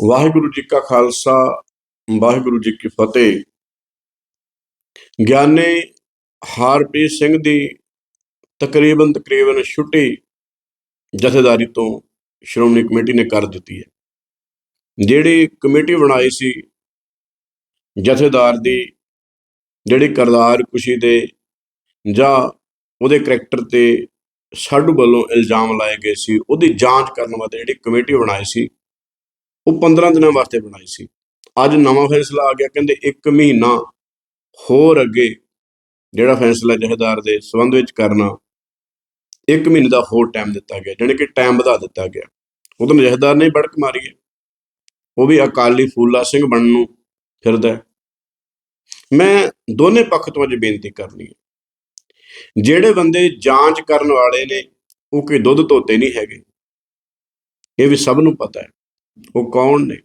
ਵਾਹਿਗੁਰੂ ਜੀ ਕਾ ਖਾਲਸਾ, ਵਾਹਿਗੁਰੂ ਜੀ ਕੀ ਫਤਿਹ। ਗਿਆਨੀ ਹਰਪ੍ਰੀਤ ਸਿੰਘ ਦੀ ਤਕਰੀਬਨ ਤਕਰੀਬਨ ਛੁੱਟੀ ਜਥੇਦਾਰੀ ਤੋਂ ਸ਼੍ਰੋਮਣੀ ਕਮੇਟੀ ਨੇ ਕਰ ਦਿੱਤੀ ਹੈ। ਜਿਹੜੀ ਕਮੇਟੀ ਬਣਾਈ ਸੀ, ਜਥੇਦਾਰ ਦੀ, ਜਿਹੜੀ ਕਰਦਾਰ ਕੁਸ਼ੀ ਦੇ ਜਾਂ ਉਹਦੇ ਕਰੈਕਟਰ ਤੇ ਸਾਡੂ ਵੱਲੋਂ ਇਲਜ਼ਾਮ ਲਾਏ ਗਏ ਸੀ, ਉਹਦੀ ਜਾਂਚ ਕਰਨ ਵਾਸਤੇ ਜਿਹੜੀ ਕਮੇਟੀ ਬਣਾਈ ਸੀ ਉਹ 15 ਦਿਨਾਂ ਵਾਸਤੇ ਬਣਾਈ ਸੀ। ਅੱਜ ਨਵਾਂ ਫੈਸਲਾ ਆ ਗਿਆ, ਕਹਿੰਦੇ 1 ਮਹੀਨਾ ਹੋਰ ਅੱਗੇ ਜਿਹੜਾ ਫੈਸਲਾ ਜਥੇਦਾਰ ਦੇ ਸੰਬੰਧ ਵਿੱਚ ਕਰਨਾ 1 ਮਹੀਨੇ ਦਾ ਹੋਰ ਟਾਈਮ ਦਿੱਤਾ ਗਿਆ, ਜਾਣੀ ਕਿ ਟਾਈਮ ਵਧਾ ਦਿੱਤਾ ਗਿਆ। ਉਦੋਂ ਜਥੇਦਾਰ ਨੇ ਬੜਕ ਮਾਰੀ ਹੈ। ਉਹ ਵੀ ਅਕਾਲੀ ਫੂਲਾ ਸਿੰਘ ਬਣਨ ਨੂੰ ਫਿਰਦਾ ਮੈਂ ਦੋਨੇ ਪੱਖ ਤੋਂ ਅੱਜ ਬੇਨਤੀ ਕਰਨੀ ਹੈ। ਜਿਹੜੇ ਬੰਦੇ ਜਾਂਚ ਕਰਨ ਵਾਲੇ ਨੇ, ਉਹ ਕੋਈ ਦੁੱਧ ਧੋਤੇ ਨਹੀਂ ਹੈਗੇ। ਇਹ ਵੀ ਸਭ ਨੂੰ ਪਤਾ ਹੈ। ਉਹ ਕੌਣ ਨੇ?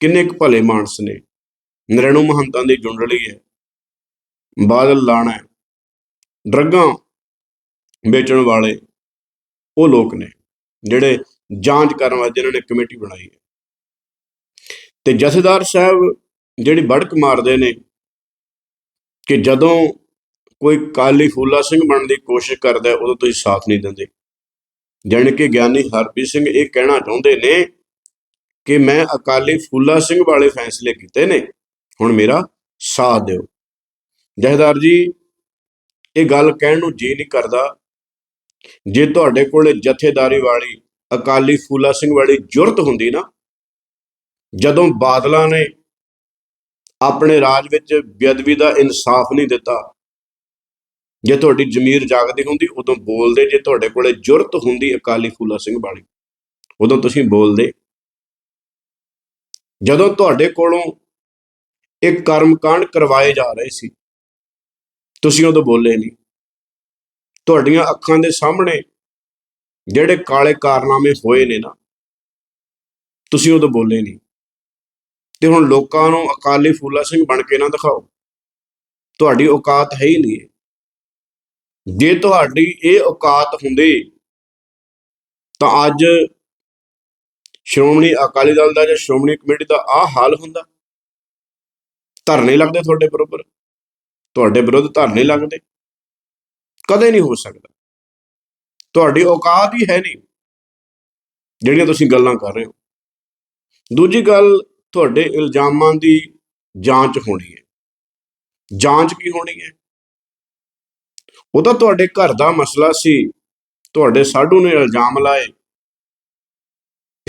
ਕਿੰਨੇ ਕੁ ਭਲੇ ਮਾਨਸ ਨੇ? ਨਰੇਣੂ ਮਹੰਤਾਂ ਦੀ ਜੁੰਡਲੀ ਹੈ। ਬਾਦਲ ਲਾਣਾ ਡਰੱਗਾਂ ਵੇਚਣ ਵਾਲੇ ਉਹ ਲੋਕ ਨੇ, ਜਿਹੜੇ ਜਾਂਚ ਕਰਨ ਵਾਸਤੇ ਇਹਨਾਂ ਨੇ ਕਮੇਟੀ ਬਣਾਈ ਹੈ। ਤੇ ਜਥੇਦਾਰ ਸਾਹਿਬ ਜਿਹੜੀ ਬੜਕ ਮਾਰਦੇ ਨੇ ਕਿ ਜਦੋਂ ਕੋਈ ਕਾਲੀ ਫੂਲਾ ਸਿੰਘ ਬਣਨ ਦੀ ਕੋਸ਼ਿਸ਼ ਕਰਦਾ ਉਦੋਂ ਤੁਸੀਂ ਸਾਥ ਨਹੀਂ ਦਿੰਦੇ। ਜਾਣੀ ਕਿ ਗਿਆਨੀ ਹਰਪ੍ਰੀਤ ਸਿੰਘ ਇਹ ਕਹਿਣਾ ਚਾਹੁੰਦੇ ਨੇ ਕਿ ਮੈਂ ਅਕਾਲੀ ਫੂਲਾ ਸਿੰਘ ਵਾਲੇ ਫੈਸਲੇ ਕੀਤੇ ਨੇ। ਹੁਣ ਮੇਰਾ ਸਾਥ ਦਿਓ। ਜਹਦਾਰ ਜੀ, ਇਹ ਗੱਲ ਕਹਿਣ ਨੂੰ ਜੀ ਨਹੀਂ ਕਰਦਾ। ਜੇ ਤੁਹਾਡੇ ਕੋਲੇ ਜਥੇਦਾਰੀ ਵਾਲੀ ਅਕਾਲੀ ਫੂਲਾ ਸਿੰਘ ਵਾਲੀ ਜੁਰਤ ਹੁੰਦੀ ਨਾ, ਜਦੋਂ ਬਾਦਲਾਂ ਨੇ ਆਪਣੇ ਰਾਜ ਵਿੱਚ ਬੇਅਦਬੀ ਦਾ ਇਨਸਾਫ ਨਹੀਂ ਦਿੱਤਾ, ਜੇ ਤੁਹਾਡੀ ਜ਼ਮੀਰ ਜਾਗਦੀ ਹੁੰਦੀ, ਉਦੋਂ ਬੋਲਦੇ ਜੇ ਤੁਹਾਡੇ ਕੋਲੇ ਜੁਰਤ ਹੁੰਦੀ ਅਕਾਲੀ ਫੂਲਾ ਸਿੰਘ ਵਾਲੀ, ਉਦੋਂ ਤੁਸੀਂ ਬੋਲਦੇ ਜਦੋਂ ਤੁਹਾਡੇ ਕੋਲੋਂ ਇਹ ਕਰਮਕਾਂਡ ਕਰਵਾਏ ਜਾ ਰਹੇ ਸੀ, ਤੁਸੀਂ ਉਦੋਂ ਬੋਲੇ ਨਹੀਂ। ਤੁਹਾਡੀਆਂ ਅੱਖਾਂ ਦੇ ਸਾਹਮਣੇ ਜਿਹੜੇ ਕਾਲੇ ਕਾਰਨਾਮੇ ਹੋਏ ਨੇ ਨਾ, ਤੁਸੀਂ ਉਦੋਂ ਬੋਲੇ ਨਹੀਂ। ਤੇ ਹੁਣ ਲੋਕਾਂ ਨੂੰ ਅਕਾਲੀ ਫੂਲਾ ਸਿੰਘ ਬਣ ਕੇ ਨਾ ਦਿਖਾਓ। ਤੁਹਾਡੀ ਔਕਾਤ ਹੈ ਹੀ ਨਹੀਂ। ਇਹ। ਜੇ ਤੁਹਾਡੀ ਇਹ ਔਕਾਤ ਹੁੰਦੀ, ਤਾਂ ਅੱਜ ਸ਼੍ਰੋਮਣੀ ਅਕਾਲੀ ਦਲ ਦਾ ਜਾਂ ਸ਼੍ਰੋਮਣੀ ਕਮੇਟੀ ਦਾ ਆਹ ਹਾਲ ਹੁੰਦਾ? ਧਰਨੇ ਲੱਗਦੇ ਤੁਹਾਡੇ ਬਰੋਬਰ? ਤੁਹਾਡੇ ਵਿਰੁੱਧ ਧਰਨੇ ਲੱਗਦੇ? ਕਦੇ ਨਹੀਂ ਹੋ ਸਕਦਾ। ਤੁਹਾਡੀ ਔਕਾਤ ਹੀ ਹੈ ਨਹੀਂ, ਜਿਹੜੀਆਂ ਤੁਸੀਂ ਗੱਲਾਂ ਕਰ ਰਹੇ ਹੋ। ਦੂਜੀ ਗੱਲ, ਤੁਹਾਡੇ ਇਲਜ਼ਾਮਾਂ ਦੀ ਜਾਂਚ ਹੋਣੀ ਹੈ। ਜਾਂਚ ਕੀ ਹੋਣੀ ਹੈ? ਉਹ ਤਾਂ ਤੁਹਾਡੇ ਘਰ ਦਾ ਮਸਲਾ ਸੀ। ਤੁਹਾਡੇ ਸਾਡੂ ਨੇ ਇਲਜ਼ਾਮ ਲਾਏ।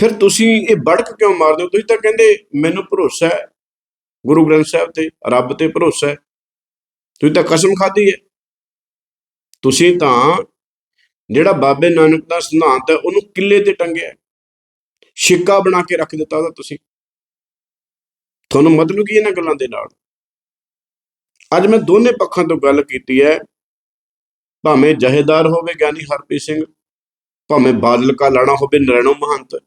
ਫਿਰ ਤੁਸੀਂ ਇਹ ਬੜਕ ਕਿਉਂ ਮਾਰਦੇ ਹੋ? ਤੁਸੀਂ ਤਾਂ ਕਹਿੰਦੇ ਮੈਨੂੰ ਭਰੋਸਾ ਹੈ, ਗੁਰੂ ਗ੍ਰੰਥ ਸਾਹਿਬ ਤੇ ਰੱਬ ਤੇ ਭਰੋਸਾ ਹੈ। ਤੁਸੀਂ ਤਾਂ ਕਸਮ ਖਾਧੀ ਹੈ। ਤੁਸੀਂ ਤਾਂ ਜਿਹੜਾ ਬਾਬੇ ਨਾਨਕ ਦਾ ਸਿਧਾਂਤ ਹੈ, ਉਹਨੂੰ ਕਿੱਲੇ ਤੇ ਟੰਗਿਆ ਹੈ। ਸਿੱਕਾ ਬਣਾ ਕੇ ਰੱਖ ਦਿੱਤਾ ਉਹਦਾ ਤੁਸੀਂ। ਤੁਹਾਨੂੰ ਮਤਲਬ ਕੀ ਇਹਨਾਂ ਗੱਲਾਂ ਦੇ ਨਾਲ? ਅੱਜ ਮੈਂ ਦੋਨੇ ਪੱਖਾਂ ਤੋਂ ਗੱਲ ਕੀਤੀ ਹੈ। ਭਾਵੇਂ ਜਹੇਦਾਰ ਹੋਵੇ ਗਿਆਨੀ ਹਰਪ੍ਰੀਤ ਸਿੰਘ, ਭਾਵੇਂ ਬਾਦਲ ਕਾ ਲਾਣਾ ਹੋਵੇ ਨਰੈਣੋ ਮਹੰਤ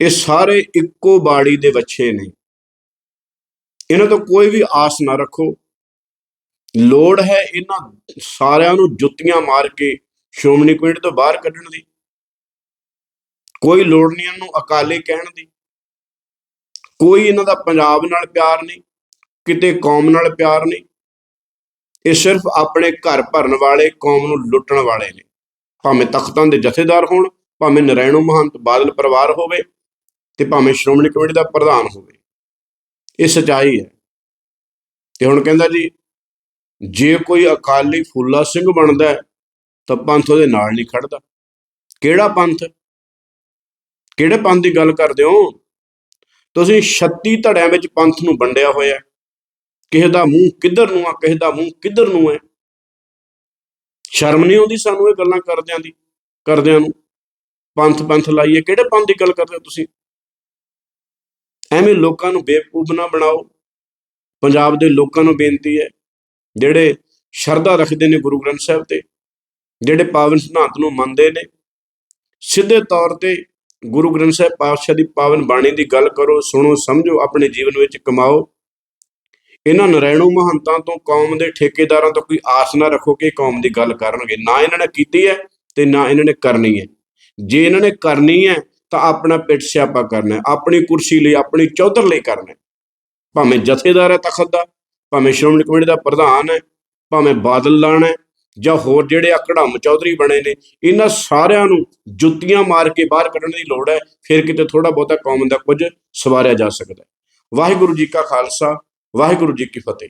ਇਹ ਸਾਰੇ ਇੱਕੋ ਬਾੜੀ ਦੇ ਬੱਚੇ ਨੇ। ਇਹਨਾਂ ਤੋਂ ਕੋਈ ਵੀ ਆਸ ਨਾ ਰੱਖੋ। ਲੋੜ ਹੈ ਇਹਨਾਂ ਸਾਰਿਆਂ ਨੂੰ ਜੁੱਤੀਆਂ ਮਾਰ ਕੇ ਸ਼੍ਰੋਮਣੀ ਕਮੇਟੀ ਤੋਂ ਬਾਹਰ ਕੱਢਣ ਦੀ। ਕੋਈ ਲੋੜ ਨਹੀਂ ਇਹਨਾਂ ਨੂੰ ਅਕਾਲੇ ਕਹਿਣ ਦੀ। ਕੋਈ ਇਹਨਾਂ ਦਾ ਪੰਜਾਬ ਨਾਲ ਪਿਆਰ ਨਹੀਂ, ਕਿਤੇ ਕੌਮ ਨਾਲ ਪਿਆਰ ਨਹੀਂ। ਇਹ ਸਿਰਫ ਆਪਣੇ ਘਰ ਭਰਨ ਵਾਲੇ, ਕੌਮ ਨੂੰ ਲੁੱਟਣ ਵਾਲੇ ਨੇ। ਭਾਵੇਂ ਤਖਤਾਂ ਦੇ ਜਥੇਦਾਰ ਹੋਣ, ਭਾਵੇਂ ਨਰੈਣੂ ਮਹੰਤ ਬਾਦਲ ਪਰਿਵਾਰ ਹੋਵੇ ਤੇ ਭਾਵੇਂ ਸ਼੍ਰੋਮਣੀ ਕਮੇਟੀ ਦਾ ਪ੍ਰਧਾਨ ਹੋਵੇ ਇਹ ਸਚਾਈ ਹੈ। ਤੇ ਹੁਣ ਕਹਿੰਦਾ ਜੀ ਜੇ ਕੋਈ ਅਕਾਲੀ ਫੂਲਾ ਸਿੰਘ ਬਣਦਾ ਹੈ, ਤਾਂ ਪੰਥ ਉਹਦੇ ਨਾਲ ਨਹੀਂ ਖੜਦਾ। ਕਿਹੜਾ ਪੰਥ? ਕਿਹੜੇ ਪੰਥ ਦੀ ਗੱਲ ਕਰਦੇ ਹੋ? ਤੁਸੀਂ 36 ਧੜਿਆਂ ਵਿੱਚ ਪੰਥ ਨੂੰ ਵੰਡਿਆ ਹੋਇਆ ਕਿਸੇ ਦਾ ਮੂੰਹ ਕਿੱਧਰ ਨੂੰ ਆ ਕਿਸੇ ਦਾ ਮੂੰਹ ਕਿੱਧਰ ਨੂੰ ਹੈ? ਸ਼ਰਮ ਨਹੀਂ ਆਉਂਦੀ ਸਾਨੂੰ ਇਹ ਗੱਲਾਂ ਕਰਦਿਆਂ ਦੀ ਕਰਦਿਆਂ ਨੂੰ? ਪੰਥ ਪੰਥ ਲਾਈਏ ਕਿਹੜੇ ਪੰਥ ਦੀ ਗੱਲ ਕਰਦੇ ਹੋ ਤੁਸੀਂ? ਐਵੇਂ ਲੋਕਾਂ ਨੂੰ ਬੇਵਕੂਫ ਨਾ ਬਣਾਓ। ਪੰਜਾਬ ਦੇ ਲੋਕਾਂ ਨੂੰ ਬੇਨਤੀ ਹੈ, ਜਿਹੜੇ ਸ਼ਰਧਾ ਰੱਖਦੇ ਨੇ ਗੁਰੂ ਗ੍ਰੰਥ ਸਾਹਿਬ ਤੇ, ਜਿਹੜੇ ਪਾਵਨ ਸਿਧਾਂਤ ਨੂੰ ਮੰਨਦੇ ਨੇ, ਸਿੱਧੇ ਤੌਰ ਤੇ ਗੁਰੂ ਗ੍ਰੰਥ ਸਾਹਿਬ ਪਾਤਸ਼ਾਹ ਦੀ ਪਾਵਨ ਬਾਣੀ ਦੀ ਗੱਲ ਕਰੋ, ਸੁਣੋ, ਸਮਝੋ, ਆਪਣੇ ਜੀਵਨ ਵਿੱਚ ਕਮਾਓ। ਇਹਨਾਂ ਨਰੈਣੂ ਮਹੰਤਾਂ ਤੋਂ ਕੌਮ ਦੇ ਠੇਕੇਦਾਰਾਂ ਤੋਂ ਕੋਈ ਆਸ ਨਾ ਰੱਖੋ ਕਿ ਕੌਮ ਦੀ ਗੱਲ ਕਰਨਗੇ। ਨਾ ਇਹਨਾਂ ਨੇ ਕੀਤੀ ਹੈ ਤੇ ਨਾ ਇਹਨਾਂ ਨੇ ਕਰਨੀ ਹੈ। ਜੇ ਇਹਨਾਂ ਨੇ ਕਰਨੀ ਹੈ ਤਾਂ ਆਪਣਾ ਪਿੱਠ ਸਿਆਪਾ ਕਰਨਾ ਆਪਣੀ ਕੁਰਸੀ ਲਈ, ਆਪਣੀ ਚੌਧਰ ਲਈ ਕਰਨਾ ਭਾਵੇਂ ਜਥੇਦਾਰ ਹੈ ਤਖਤ ਦਾ, ਭਾਵੇਂ ਸ਼੍ਰੋਮਣੀ ਕਮੇਟੀ ਦਾ ਪ੍ਰਧਾਨ ਹੈ, ਭਾਵੇਂ ਬਾਦਲ ਲਾਣਾ ਹੈ, ਜਾਂ ਹੋਰ ਜਿਹੜੇ ਆ ਕੜਮ ਚੌਧਰੀ ਬਣੇ ਨੇ, ਇਹਨਾਂ ਸਾਰਿਆਂ ਨੂੰ ਜੁੱਤੀਆਂ ਮਾਰ ਕੇ ਬਾਹਰ ਕੱਢਣ ਦੀ ਲੋੜ ਹੈ, ਫਿਰ ਕਿਤੇ ਥੋੜਾ ਬਹੁਤਾ ਕੌਮ ਦਾ ਕੁਝ ਸਵਾਰਿਆ ਜਾ ਸਕਦਾ ਵਾਹਿਗੁਰੂ ਜੀ ਕਾ ਖਾਲਸਾ, ਵਾਹਿਗੁਰੂ ਜੀ ਕੀ ਫਤਿਹ।